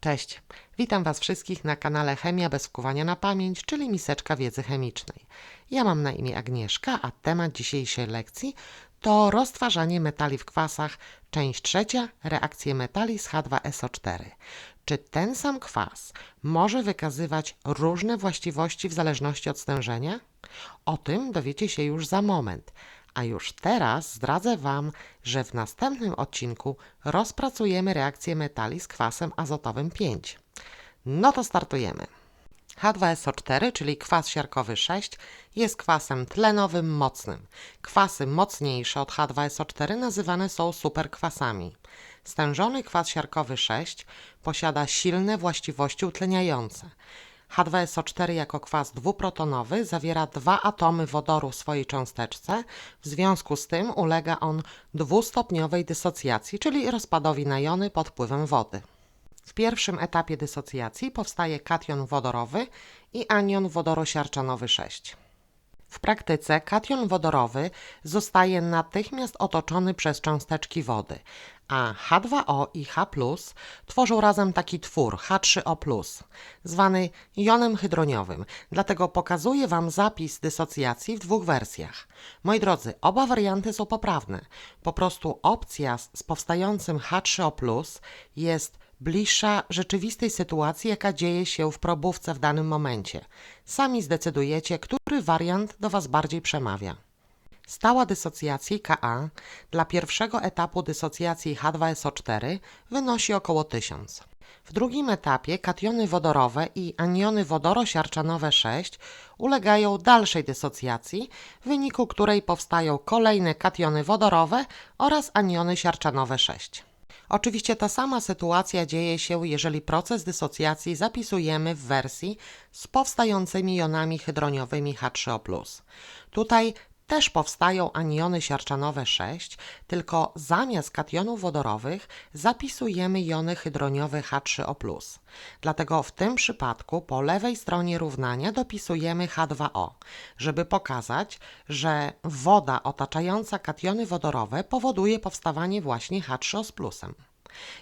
Cześć, witam Was wszystkich na kanale Chemia bez wkuwania na pamięć, czyli miseczka wiedzy chemicznej. Ja mam na imię Agnieszka, a temat dzisiejszej lekcji to roztwarzanie metali w kwasach, część trzecia, reakcje metali z H2SO4. Czy ten sam kwas może wykazywać różne właściwości w zależności od stężenia? O tym dowiecie się już za moment. A już teraz zdradzę Wam, że w następnym odcinku rozpracujemy reakcję metali z kwasem azotowym 5. No to startujemy. H2SO4, czyli kwas siarkowy 6, jest kwasem tlenowym mocnym. Kwasy mocniejsze od H2SO4 nazywane są superkwasami. Stężony kwas siarkowy 6 posiada silne właściwości utleniające. H2SO4 jako kwas dwuprotonowy zawiera dwa atomy wodoru w swojej cząsteczce, w związku z tym ulega on dwustopniowej dysocjacji, czyli rozpadowi na jony pod wpływem wody. W pierwszym etapie dysocjacji powstaje kation wodorowy i anion wodorosiarczanowy 6. W praktyce kation wodorowy zostaje natychmiast otoczony przez cząsteczki wody, a H2O i H tworzą razem taki twór H3O, zwany jonem hydroniowym. Dlatego pokazuję Wam zapis dysocjacji w dwóch wersjach. Moi drodzy, oba warianty są poprawne. Po prostu opcja z powstającym H3O jest bliższa rzeczywistej sytuacji, jaka dzieje się w probówce w danym momencie. Sami zdecydujecie, który wariant do Was bardziej przemawia. Stała dysocjacji Ka dla pierwszego etapu dysocjacji H2SO4 wynosi około 1000. W drugim etapie kationy wodorowe i aniony wodorosiarczanowe 6 ulegają dalszej dysocjacji, w wyniku której powstają kolejne kationy wodorowe oraz aniony siarczanowe 6. Oczywiście ta sama sytuacja dzieje się, jeżeli proces dysocjacji zapisujemy w wersji z powstającymi jonami hydroniowymi H3O+. Tutaj też powstają aniony siarczanowe 6, tylko zamiast kationów wodorowych zapisujemy jony hydroniowe H3O+. Dlatego w tym przypadku po lewej stronie równania dopisujemy H2O, żeby pokazać, że woda otaczająca kationy wodorowe powoduje powstawanie właśnie H3O z plusem.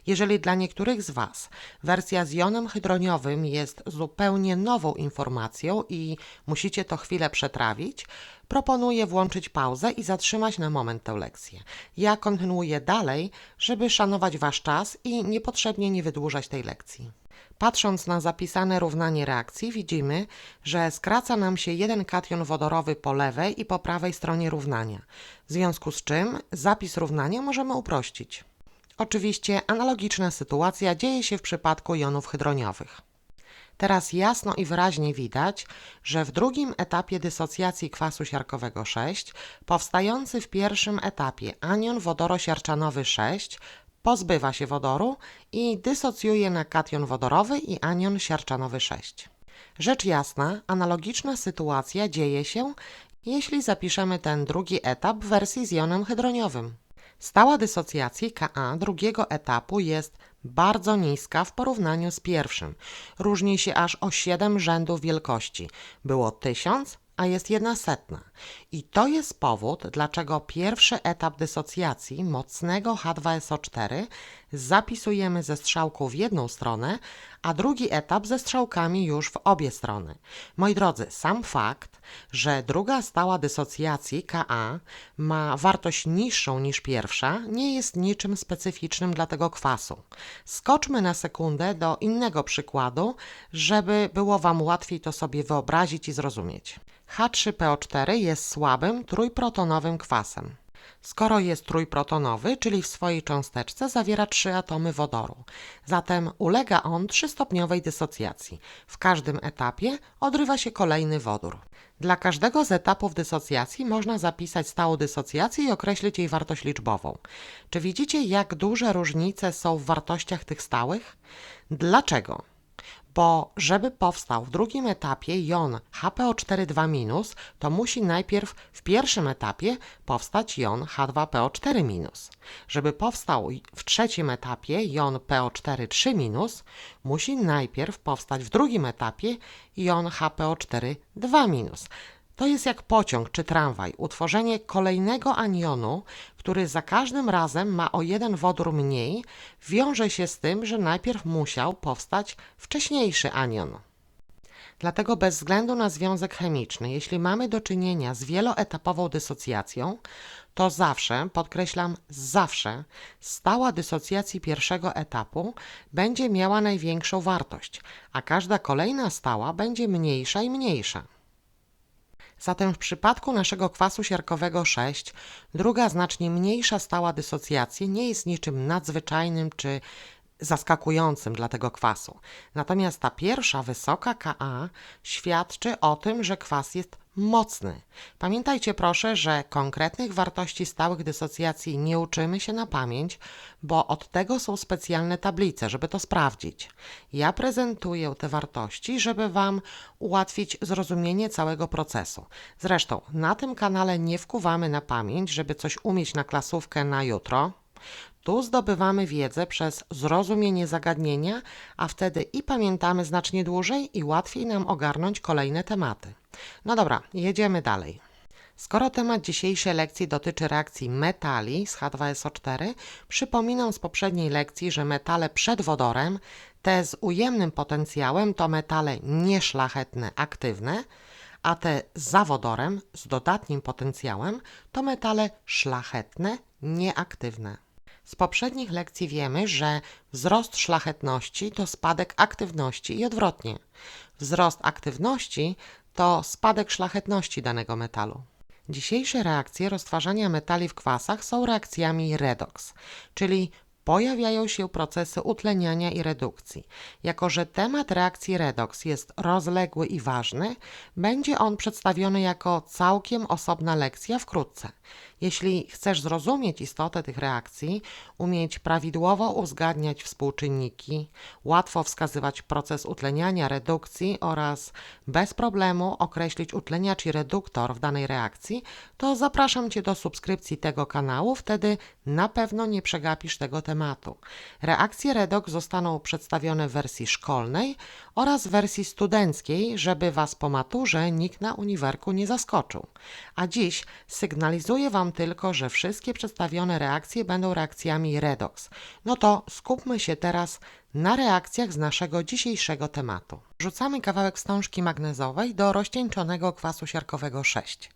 Jeżeli dla niektórych z Was wersja z jonem hydroniowym jest zupełnie nową informacją i musicie to chwilę przetrawić, proponuję włączyć pauzę i zatrzymać na moment tę lekcję. Ja kontynuuję dalej, żeby szanować Wasz czas i niepotrzebnie nie wydłużać tej lekcji. Patrząc na zapisane równanie reakcji, widzimy, że skraca nam się jeden kation wodorowy po lewej i po prawej stronie równania, w związku z czym zapis równania możemy uprościć. Oczywiście analogiczna sytuacja dzieje się w przypadku jonów hydroniowych. Teraz jasno i wyraźnie widać, że w drugim etapie dysocjacji kwasu siarkowego 6, powstający w pierwszym etapie anion wodorosiarczanowy 6 pozbywa się wodoru i dysocjuje na kation wodorowy i anion siarczanowy 6. Rzecz jasna, analogiczna sytuacja dzieje się, jeśli zapiszemy ten drugi etap w wersji z jonem hydroniowym. Stała dysocjacji Ka drugiego etapu jest bardzo niska w porównaniu z pierwszym. Różni się aż o 7 rzędów wielkości. Było 1000, a jest jedna setna. I to jest powód, dlaczego pierwszy etap dysocjacji mocnego H2SO4 zapisujemy ze strzałką w jedną stronę, a drugi etap ze strzałkami już w obie strony. Moi drodzy, sam fakt, że druga stała dysocjacji Ka ma wartość niższą niż pierwsza, nie jest niczym specyficznym dla tego kwasu. Skoczmy na sekundę do innego przykładu, żeby było Wam łatwiej to sobie wyobrazić i zrozumieć. H3PO4 jest słabym trójprotonowym kwasem. Skoro jest trójprotonowy, czyli w swojej cząsteczce zawiera trzy atomy wodoru, zatem ulega on trzystopniowej dysocjacji. W każdym etapie odrywa się kolejny wodór. Dla każdego z etapów dysocjacji można zapisać stałą dysocjację i określić jej wartość liczbową. Czy widzicie, jak duże różnice są w wartościach tych stałych? Dlaczego? Bo żeby powstał w drugim etapie jon HPO4 to musi najpierw w pierwszym etapie powstać jon H2PO4-. Żeby powstał w trzecim etapie jon PO4 musi najpierw powstać w drugim etapie jon HPO4 2 To jest jak pociąg czy tramwaj. Utworzenie kolejnego anionu, który za każdym razem ma o jeden wodór mniej, wiąże się z tym, że najpierw musiał powstać wcześniejszy anion. Dlatego bez względu na związek chemiczny, jeśli mamy do czynienia z wieloetapową dysocjacją, to zawsze, podkreślam zawsze, stała dysocjacji pierwszego etapu będzie miała największą wartość, a każda kolejna stała będzie mniejsza i mniejsza. Zatem w przypadku naszego kwasu siarkowego 6, druga znacznie mniejsza stała dysocjacji nie jest niczym nadzwyczajnym czy zaskakującym dla tego kwasu. Natomiast ta pierwsza, wysoka Ka, świadczy o tym, że kwas jest mocny. Pamiętajcie proszę, że konkretnych wartości stałych dysocjacji nie uczymy się na pamięć, bo od tego są specjalne tablice, żeby to sprawdzić. Ja prezentuję te wartości, żeby Wam ułatwić zrozumienie całego procesu. Zresztą na tym kanale nie wkuwamy na pamięć, żeby coś umieć na klasówkę na jutro. Tu zdobywamy wiedzę przez zrozumienie zagadnienia, a wtedy i pamiętamy znacznie dłużej i łatwiej nam ogarnąć kolejne tematy. No dobra, jedziemy dalej. Skoro temat dzisiejszej lekcji dotyczy reakcji metali z H2SO4, przypominam z poprzedniej lekcji, że metale przed wodorem, te z ujemnym potencjałem, to metale nieszlachetne, aktywne, a te za wodorem z dodatnim potencjałem to metale szlachetne, nieaktywne. Z poprzednich lekcji wiemy, że wzrost szlachetności to spadek aktywności i odwrotnie. Wzrost aktywności to spadek szlachetności danego metalu. Dzisiejsze reakcje roztwarzania metali w kwasach są reakcjami redox, czyli pojawiają się procesy utleniania i redukcji. Jako, że temat reakcji redox jest rozległy i ważny, będzie on przedstawiony jako całkiem osobna lekcja wkrótce. Jeśli chcesz zrozumieć istotę tych reakcji, umieć prawidłowo uzgadniać współczynniki, łatwo wskazywać proces utleniania, redukcji oraz bez problemu określić utleniacz i reduktor w danej reakcji, to zapraszam Cię do subskrypcji tego kanału, wtedy na pewno nie przegapisz tego tematu. Reakcje redox zostaną przedstawione w wersji szkolnej oraz wersji studenckiej, żeby Was po maturze nikt na uniwerku nie zaskoczył. A dziś sygnalizuję Wam tylko, że wszystkie przedstawione reakcje będą reakcjami redox. No to skupmy się teraz na reakcjach z naszego dzisiejszego tematu. Rzucamy kawałek wstążki magnezowej do rozcieńczonego kwasu siarkowego 6.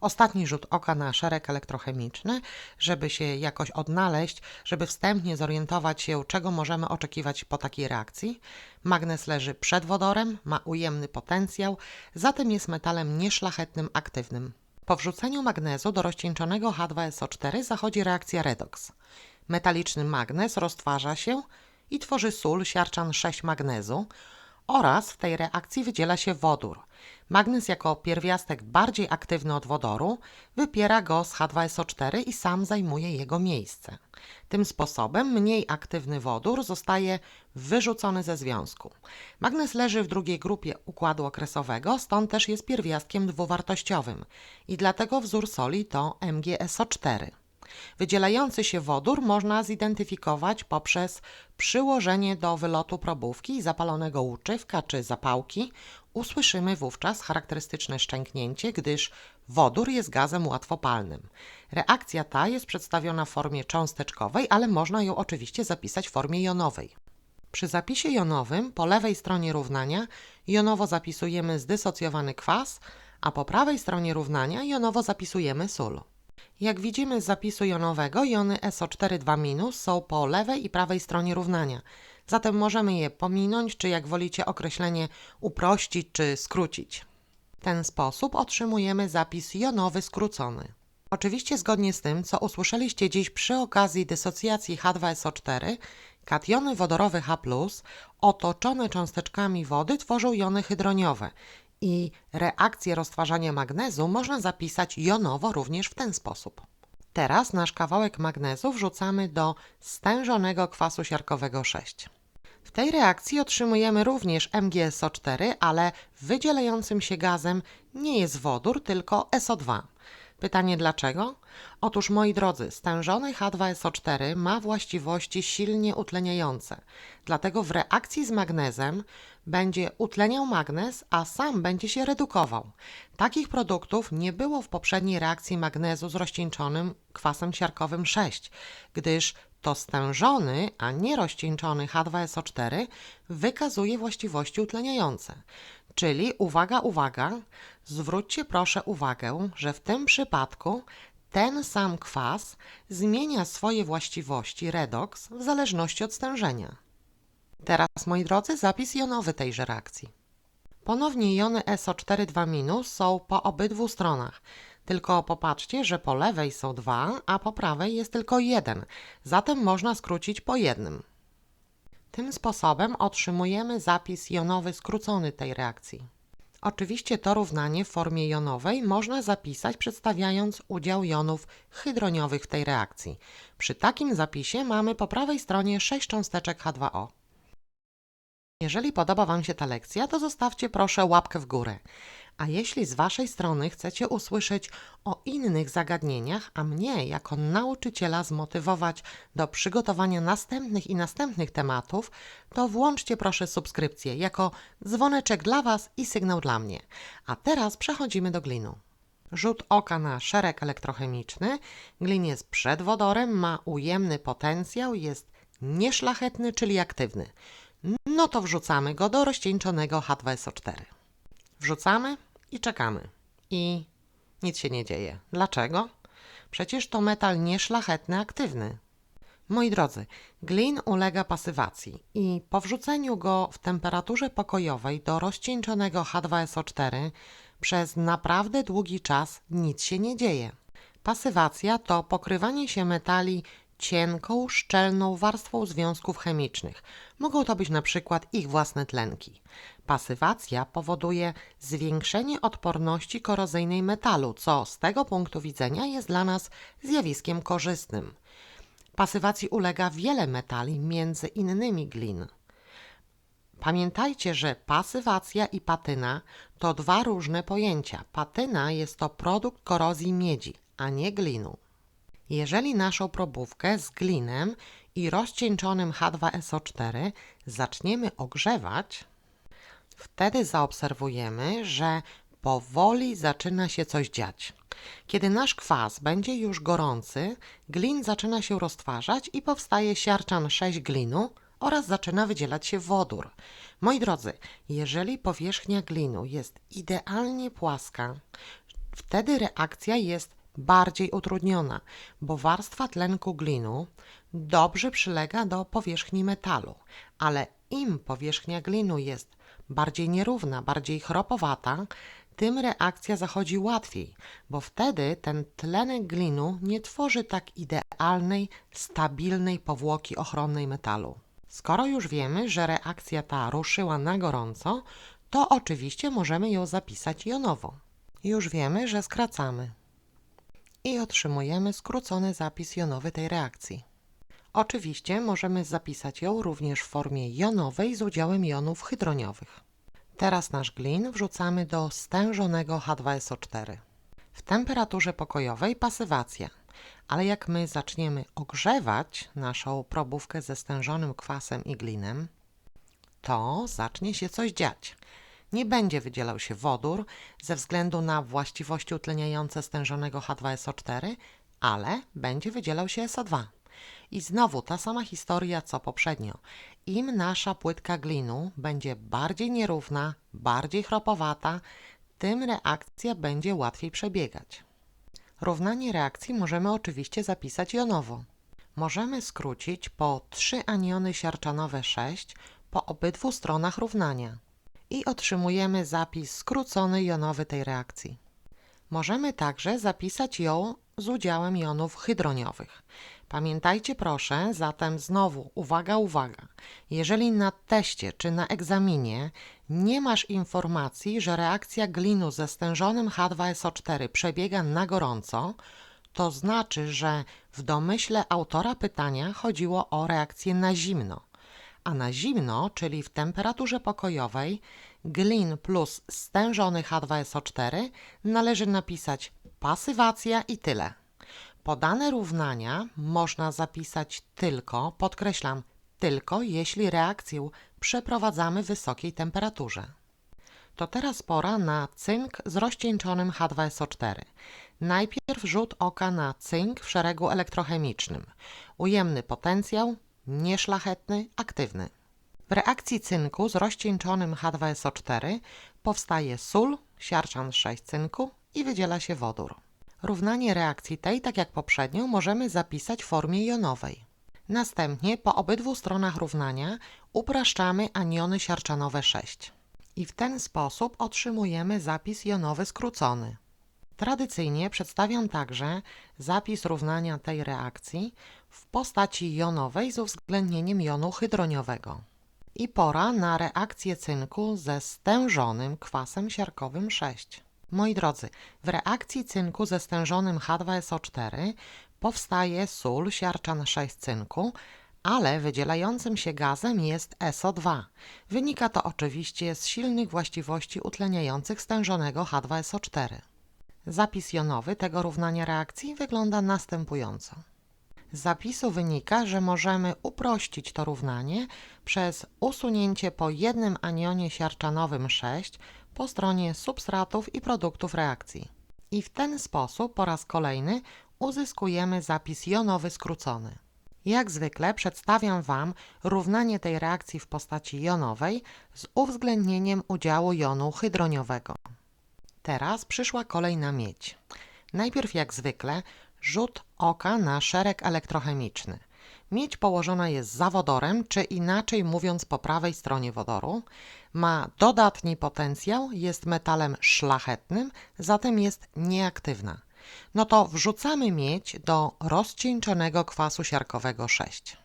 Ostatni rzut oka na szereg elektrochemiczny, żeby się jakoś odnaleźć, żeby wstępnie zorientować się, czego możemy oczekiwać po takiej reakcji. Magnez leży przed wodorem, ma ujemny potencjał, zatem jest metalem nieszlachetnym, aktywnym. Po wrzuceniu magnezu do rozcieńczonego H2SO4 zachodzi reakcja redox. Metaliczny magnez roztwarza się i tworzy sól siarczan 6 magnezu oraz w tej reakcji wydziela się wodór. Magnez jako pierwiastek bardziej aktywny od wodoru wypiera go z H2SO4 i sam zajmuje jego miejsce. Tym sposobem mniej aktywny wodór zostaje wyrzucony ze związku. Magnez leży w drugiej grupie układu okresowego, stąd też jest pierwiastkiem dwuwartościowym i dlatego wzór soli to MgSO4. Wydzielający się wodór można zidentyfikować poprzez przyłożenie do wylotu probówki zapalonego łuczywka czy zapałki. Usłyszymy wówczas charakterystyczne szczęknięcie, gdyż wodór jest gazem łatwopalnym. Reakcja ta jest przedstawiona w formie cząsteczkowej, ale można ją oczywiście zapisać w formie jonowej. Przy zapisie jonowym po lewej stronie równania jonowo zapisujemy zdysocjowany kwas, a po prawej stronie równania jonowo zapisujemy sól. Jak widzimy z zapisu jonowego, jony SO4 2- są po lewej i prawej stronie równania. Zatem możemy je pominąć, czy jak wolicie określenie uprościć czy skrócić. W ten sposób otrzymujemy zapis jonowy skrócony. Oczywiście zgodnie z tym, co usłyszeliście dziś przy okazji dysocjacji H2SO4, kationy wodorowe H+, otoczone cząsteczkami wody tworzą jony hydroniowe i reakcję roztwarzania magnezu można zapisać jonowo również w ten sposób. Teraz nasz kawałek magnezu wrzucamy do stężonego kwasu siarkowego 6. W tej reakcji otrzymujemy również MgSO4, ale wydzielającym się gazem nie jest wodór, tylko SO2. Pytanie dlaczego? Otóż moi drodzy, stężony H2SO4 ma właściwości silnie utleniające. Dlatego w reakcji z magnezem będzie utleniał magnez, a sam będzie się redukował. Takich produktów nie było w poprzedniej reakcji magnezu z rozcieńczonym kwasem siarkowym 6, gdyż to stężony, a nie rozcieńczony H2SO4 wykazuje właściwości utleniające. Czyli uwaga, uwaga, zwróćcie proszę uwagę, że w tym przypadku ten sam kwas zmienia swoje właściwości redoks w zależności od stężenia. Teraz, moi drodzy, zapis jonowy tejże reakcji. Ponownie jony SO4 2- są po obydwu stronach. Tylko popatrzcie, że po lewej są dwa, a po prawej jest tylko jeden. Zatem można skrócić po jednym. Tym sposobem otrzymujemy zapis jonowy skrócony tej reakcji. Oczywiście to równanie w formie jonowej można zapisać przedstawiając udział jonów hydroniowych w tej reakcji. Przy takim zapisie mamy po prawej stronie 6 cząsteczek H2O. Jeżeli podoba Wam się ta lekcja, to zostawcie proszę łapkę w górę. A jeśli z Waszej strony chcecie usłyszeć o innych zagadnieniach, a mnie jako nauczyciela zmotywować do przygotowania następnych i następnych tematów, to włączcie proszę subskrypcję jako dzwoneczek dla Was i sygnał dla mnie. A teraz przechodzimy do glinu. Rzut oka na szereg elektrochemiczny. Glin jest przed wodorem, ma ujemny potencjał, jest nieszlachetny, czyli aktywny. No to wrzucamy go do rozcieńczonego H2SO4. Wrzucamy i czekamy. I nic się nie dzieje. Dlaczego? Przecież to metal nieszlachetny, aktywny. Moi drodzy, glin ulega pasywacji i po wrzuceniu go w temperaturze pokojowej do rozcieńczonego H2SO4 przez naprawdę długi czas nic się nie dzieje. Pasywacja to pokrywanie się metali cienką, szczelną warstwą związków chemicznych. Mogą to być na przykład ich własne tlenki. Pasywacja powoduje zwiększenie odporności korozyjnej metalu, co z tego punktu widzenia jest dla nas zjawiskiem korzystnym. Pasywacji ulega wiele metali, między innymi glin. Pamiętajcie, że pasywacja i patyna to dwa różne pojęcia. Patyna jest to produkt korozji miedzi, a nie glinu. Jeżeli naszą probówkę z glinem i rozcieńczonym H2SO4 zaczniemy ogrzewać, wtedy zaobserwujemy, że powoli zaczyna się coś dziać. Kiedy nasz kwas będzie już gorący, glin zaczyna się roztwarzać i powstaje siarczan 6 glinu oraz zaczyna wydzielać się wodór. Moi drodzy, jeżeli powierzchnia glinu jest idealnie płaska, wtedy reakcja jest bardziej utrudniona, bo warstwa tlenku glinu dobrze przylega do powierzchni metalu, ale im powierzchnia glinu jest bardziej nierówna, bardziej chropowata, tym reakcja zachodzi łatwiej, bo wtedy ten tlenek glinu nie tworzy tak idealnej, stabilnej powłoki ochronnej metalu. Skoro już wiemy, że reakcja ta ruszyła na gorąco, to oczywiście możemy ją zapisać jonowo. Już wiemy, że skracamy i otrzymujemy skrócony zapis jonowy tej reakcji. Oczywiście możemy zapisać ją również w formie jonowej z udziałem jonów hydroniowych. Teraz nasz glin wrzucamy do stężonego H2SO4. W temperaturze pokojowej pasywacja, ale jak my zaczniemy ogrzewać naszą probówkę ze stężonym kwasem i glinem, to zacznie się coś dziać nie będzie wydzielał się wodór ze względu na właściwości utleniające stężonego H2SO4, ale będzie wydzielał się SO2. I znowu ta sama historia co poprzednio. Im nasza płytka glinu będzie bardziej nierówna, bardziej chropowata, tym reakcja będzie łatwiej przebiegać. Równanie reakcji możemy oczywiście zapisać jonowo. Możemy skrócić po 3 aniony siarczanowe 6 po obydwu stronach równania i otrzymujemy zapis skrócony jonowy tej reakcji. Możemy także zapisać ją z udziałem jonów hydroniowych. Pamiętajcie proszę, zatem znowu, uwaga, uwaga, jeżeli na teście czy na egzaminie nie masz informacji, że reakcja glinu ze stężonym H2SO4 przebiega na gorąco, to znaczy, że w domyśle autora pytania chodziło o reakcję na zimno a na zimno, czyli w temperaturze pokojowej, glin plus stężony H2SO4 należy napisać pasywacja i tyle. Podane równania można zapisać tylko, podkreślam, tylko jeśli reakcję przeprowadzamy w wysokiej temperaturze. To teraz pora na cynk z rozcieńczonym H2SO4. Najpierw rzut oka na cynk w szeregu elektrochemicznym. Ujemny potencjał, nieszlachetny, aktywny. W reakcji cynku z rozcieńczonym H2SO4 powstaje sól, siarczan 6 cynku i wydziela się wodór. Równanie reakcji tej, tak jak poprzednio, możemy zapisać w formie jonowej. Następnie po obydwu stronach równania upraszczamy aniony siarczanowe 6 i w ten sposób otrzymujemy zapis jonowy skrócony. Tradycyjnie przedstawiam także zapis równania tej reakcji w postaci jonowej z uwzględnieniem jonu hydroniowego. I pora na reakcję cynku ze stężonym kwasem siarkowym 6. Moi drodzy, w reakcji cynku ze stężonym H2SO4 powstaje sól siarczan 6 cynku, ale wydzielającym się gazem jest SO2. Wynika to oczywiście z silnych właściwości utleniających stężonego H2SO4. Zapis jonowy tego równania reakcji wygląda następująco. Z zapisu wynika, że możemy uprościć to równanie przez usunięcie po jednym anionie siarczanowym 6 po stronie substratów i produktów reakcji. I w ten sposób po raz kolejny uzyskujemy zapis jonowy skrócony. Jak zwykle przedstawiam Wam równanie tej reakcji w postaci jonowej z uwzględnieniem udziału jonu hydroniowego. Teraz przyszła kolej na miedź. Najpierw jak zwykle rzut oka na szereg elektrochemiczny. Miedź położona jest za wodorem, czy inaczej mówiąc po prawej stronie wodoru. Ma dodatni potencjał, jest metalem szlachetnym, zatem jest nieaktywna. No to wrzucamy miedź do rozcieńczonego kwasu siarkowego 6.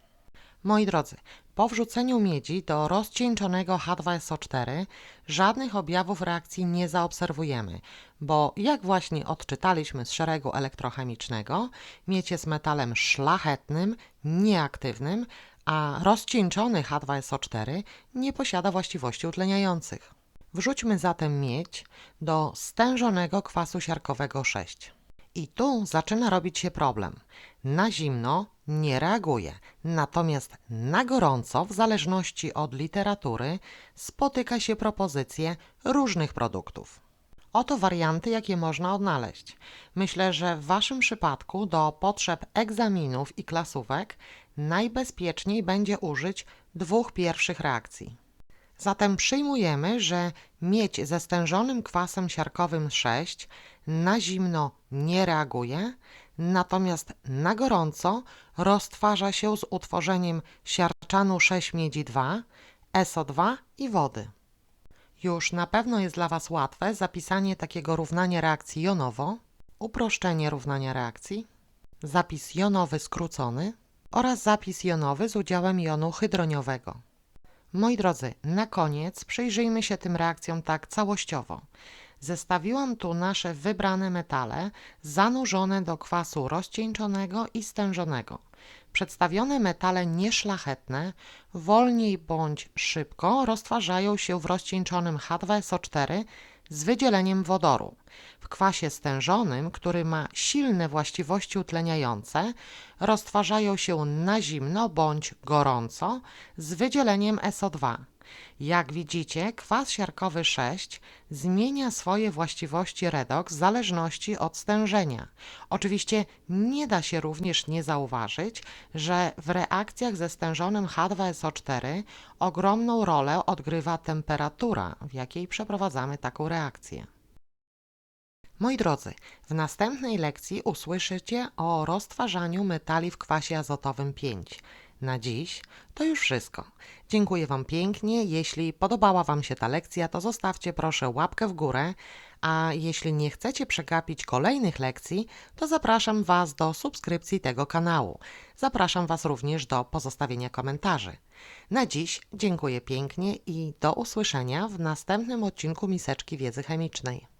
Moi drodzy, po wrzuceniu miedzi do rozcieńczonego H2SO4 żadnych objawów reakcji nie zaobserwujemy, bo jak właśnie odczytaliśmy z szeregu elektrochemicznego, miedź jest metalem szlachetnym, nieaktywnym, a rozcieńczony H2SO4 nie posiada właściwości utleniających. Wrzućmy zatem miedź do stężonego kwasu siarkowego 6. I tu zaczyna robić się problem. Na zimno nie reaguje, natomiast na gorąco, w zależności od literatury, spotyka się propozycje różnych produktów. Oto warianty, jakie można odnaleźć. Myślę, że w Waszym przypadku do potrzeb egzaminów i klasówek najbezpieczniej będzie użyć dwóch pierwszych reakcji. Zatem przyjmujemy, że miedź ze stężonym kwasem siarkowym 6 na zimno nie reaguje, natomiast na gorąco roztwarza się z utworzeniem siarczanu 6 miedzi 2, SO2 i wody. Już na pewno jest dla Was łatwe zapisanie takiego równania reakcji jonowo, uproszczenie równania reakcji, zapis jonowy skrócony oraz zapis jonowy z udziałem jonu hydroniowego. Moi drodzy, na koniec przyjrzyjmy się tym reakcjom tak całościowo. Zestawiłam tu nasze wybrane metale zanurzone do kwasu rozcieńczonego i stężonego. Przedstawione metale nieszlachetne wolniej bądź szybko roztwarzają się w rozcieńczonym H2SO4 z wydzieleniem wodoru. W kwasie stężonym, który ma silne właściwości utleniające, roztwarzają się na zimno bądź gorąco z wydzieleniem SO2. Jak widzicie, kwas siarkowy 6 zmienia swoje właściwości redoks w zależności od stężenia. Oczywiście nie da się również nie zauważyć, że w reakcjach ze stężonym H2SO4 ogromną rolę odgrywa temperatura, w jakiej przeprowadzamy taką reakcję. Moi drodzy, w następnej lekcji usłyszycie o roztwarzaniu metali w kwasie azotowym 5. Na dziś to już wszystko. Dziękuję Wam pięknie. Jeśli podobała Wam się ta lekcja, to zostawcie proszę łapkę w górę, a jeśli nie chcecie przegapić kolejnych lekcji, to zapraszam Was do subskrypcji tego kanału. Zapraszam Was również do pozostawienia komentarzy. Na dziś dziękuję pięknie i do usłyszenia w następnym odcinku Miseczki Wiedzy Chemicznej.